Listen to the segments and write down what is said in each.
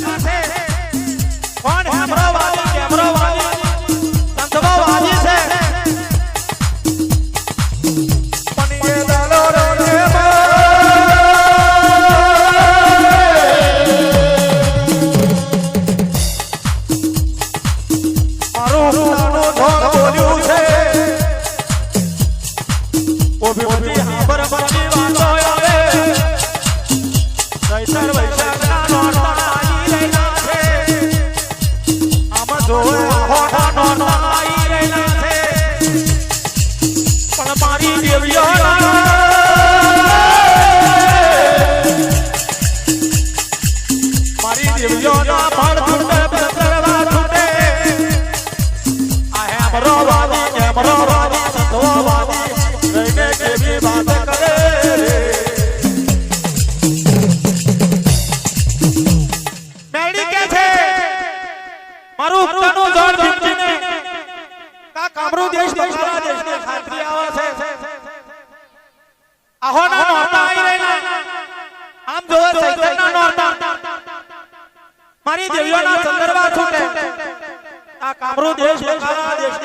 દેશે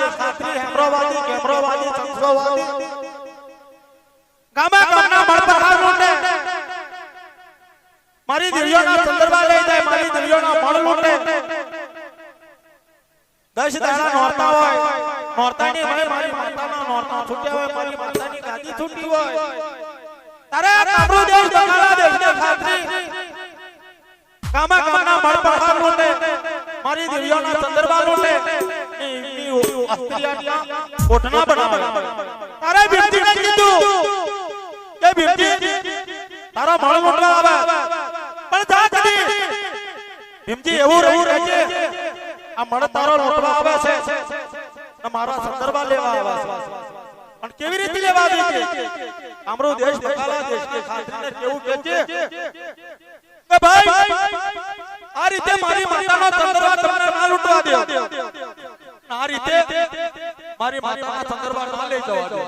દેશને ખાતરી કેમરોવાદી સંસ્રોવાદી ગામા ગામના મળપહાર લૂંટે. મારી દેવીઓના સંદર્ભા લઈ જાય કામરૂ એમની અસ્ત્રીયાના કોઠના બનાવે તારે ભીમજીને કીધું કે ભીમજી તારો મળ લૂંટવા આવે. પણ જા કદી. ભીમજી એવું રહી રહેજે આ તારો લૂંટવા આવે છે. ને મારા સંદર્ભા લેવા આવે છે. પણ કેવી રીતે લેવા દે છે? આમરો દેશ દેશ કે ખાતરીને કેવું કે છે? કે ભાઈ આ રીતે મારી માતાનો સંદર્ભ તમને ના લૂંટવા દો. આ રીતે મારી માતાના સંદર્ભમાં ના લઈ જવા દો.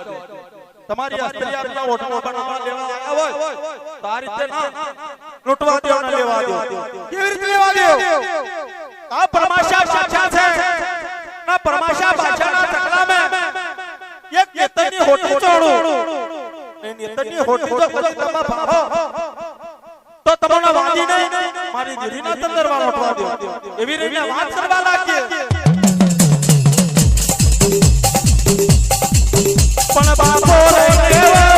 તમારી આ આપના ઓઠો બનાવવા લેવા આવ્યા હોય. તો આ રીતે ના લૂંટવા દો ના લેવા દો. કેવી રીતે લેવા દો? આ પરમાશા સાચા છે. ના પરમાશા ભાષાના ચકલા મે. એક નેતરની હોટી ચોડો એ નેતરની હોટી જો કદી તમે તો તમને વાદી નહીં. મારી દીદીના તંદરવા લૂંટવા દો. એવી રીતે વાત કરવા લાગીએ. પણ બાપો રે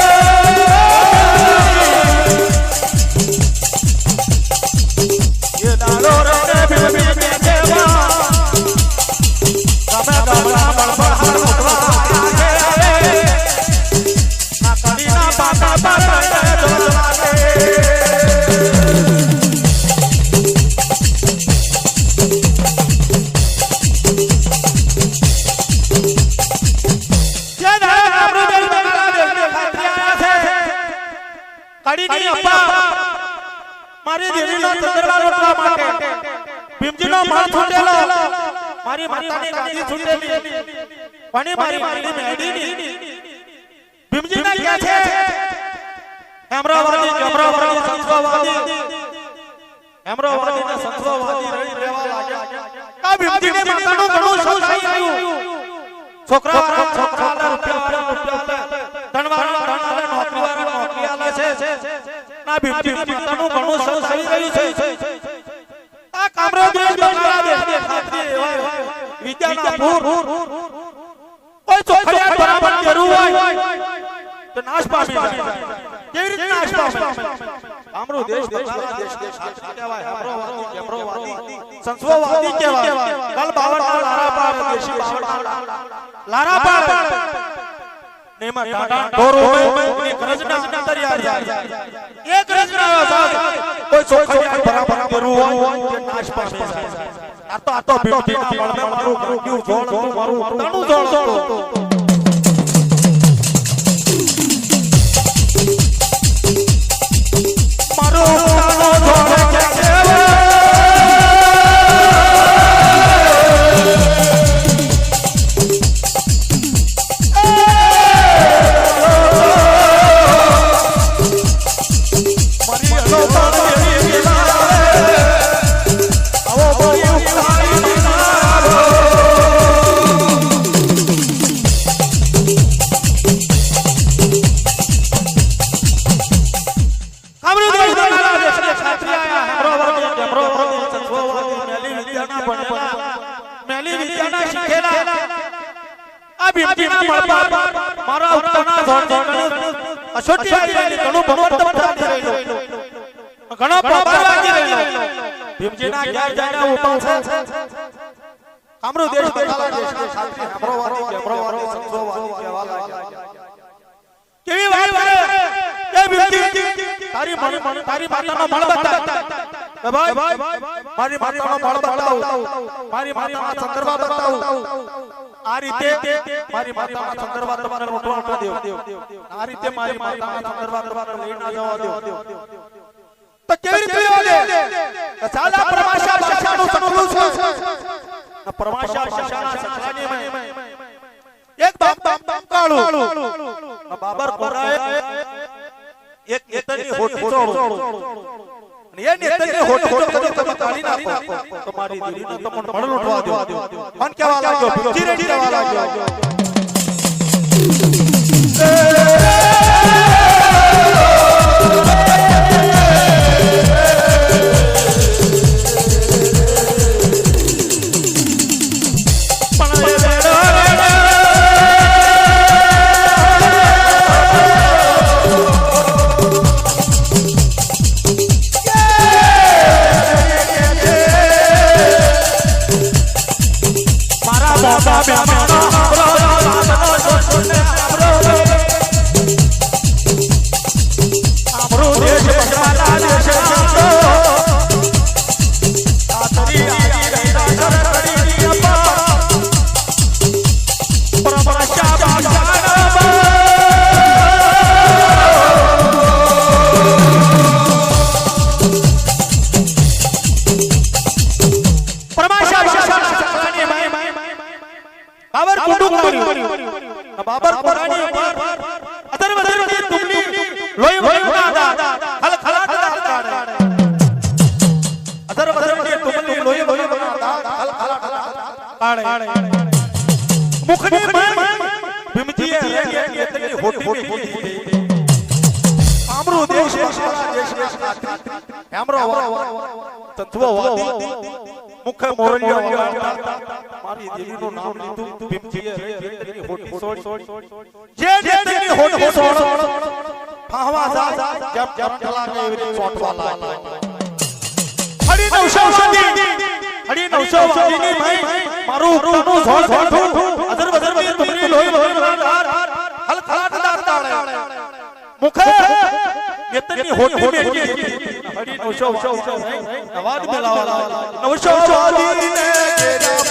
ભીમજીનો માળ છૂટેલો મારી માતાની ગાદી છૂટેલી. પણ મારી મારી મેડીની ભીમજીને કે છે. હેમરાવાદી જમરાવાદી સંસ્વાવાદી હેમરાવાદી ના સંસ્વાવાદી રહી રહેવા લાગ્યા. આ ભીમજીને માતાનું ઘણું શું થઈ ગયું છોકરા છોકરા રૂપિયા રૂપિયા વાળા ધન વાળા નોકરી વાળા નોકરી આલે છે. ના ભીમજી માતાનું ઘણું શું થઈ ગયું છે? દેશ એવા વિદ્યાના ભૂર કોઈ ચોખડિયા બરાબર જરૂર હોય. તો નાશ પામી જાય કેવી રીતે નાશ પામે કામરો દેશ બગાડા. દેશને ખાતરી કહેવાય? હામરોવાદી કેમરોવાદી સંસ્વવાદી કહેવાય. કલ લારા પાડ દેશી પાડ. ટાટા ઢોરો. એક રજના સાહેબ, કોઈ ચોખડિયાળ બરાબર કરવું હોય કે નાશ પામે. જાય. આ તો આ તો ભીમજીના મળમે મારું ભાગ્યું જોડતું, મારું તણું જોડતું. મારું ભીમજીના ઘેર જઈને ઊભા છે. કામરૂ દેશ દેખાડા દેશ. છાત્રી હેમરો વર્ગે, હેમરો વર્ગે, સત્વો વર્ગે કહેવા લાગ્યા. કેવી વાત કરે એ ભીમજી તારી મન તારી માતાનો મળ બતા એ ભાઈ મારી માતાનો મળ બતાવ. મારી માતાના સંદર્ભ બતાવ. આ રીતે મારી માતાના સંદર્ભ તમારે મોટો મોટો દેવ આ રીતે મારી માતાના સંદર્ભ લઈ ના જવા દો. તો કેવી રીતે લેવા દે? સાદા પરમાશા ભાષાનું સંકલન છે. પરમાશા ભાષાના સંકલનની એક બાપ બાપ કાળું બાબર કોરાએ એક નેતાની હોઠી ચોળો અને એ નેતાની હોઠ ચોળો કદી તમે તાળી નાખો. તમારી મારી દીકરીને તો પણ લૂંટવા દો. મન કેવા લાગ્યો રેડી કહેવા લાગ્યો કાઢે મુખની માય ભીમજીએ રેડી એટલી હોટી મે કીધી આમરો દેશ મારા દેશ દેશ આમરો તત્વો મુખે મોરલિયો વગાડતા મારી દેવીનું નામ લીધું. ભીમજીએ રેડી હોટી છોડી જે જે હોટી છોડ ફાહવા જા જબ જબ ચલાકે એવી ચોટવા લાગે હરી નવશાવાદી નવસો નવશાવાદીની ભાઈ મારું ઉપરનું ઝોળ ઝોળ અધર બધર બધર તુમરી લોહી લોહી દાર હલ ખલાટ દાર તાળે મુખે! નેતની હોટી મેલી હરી નવસો અવાજ મેલાવા નવશાવાદી ને ઘેરા મારે નવશાવાદી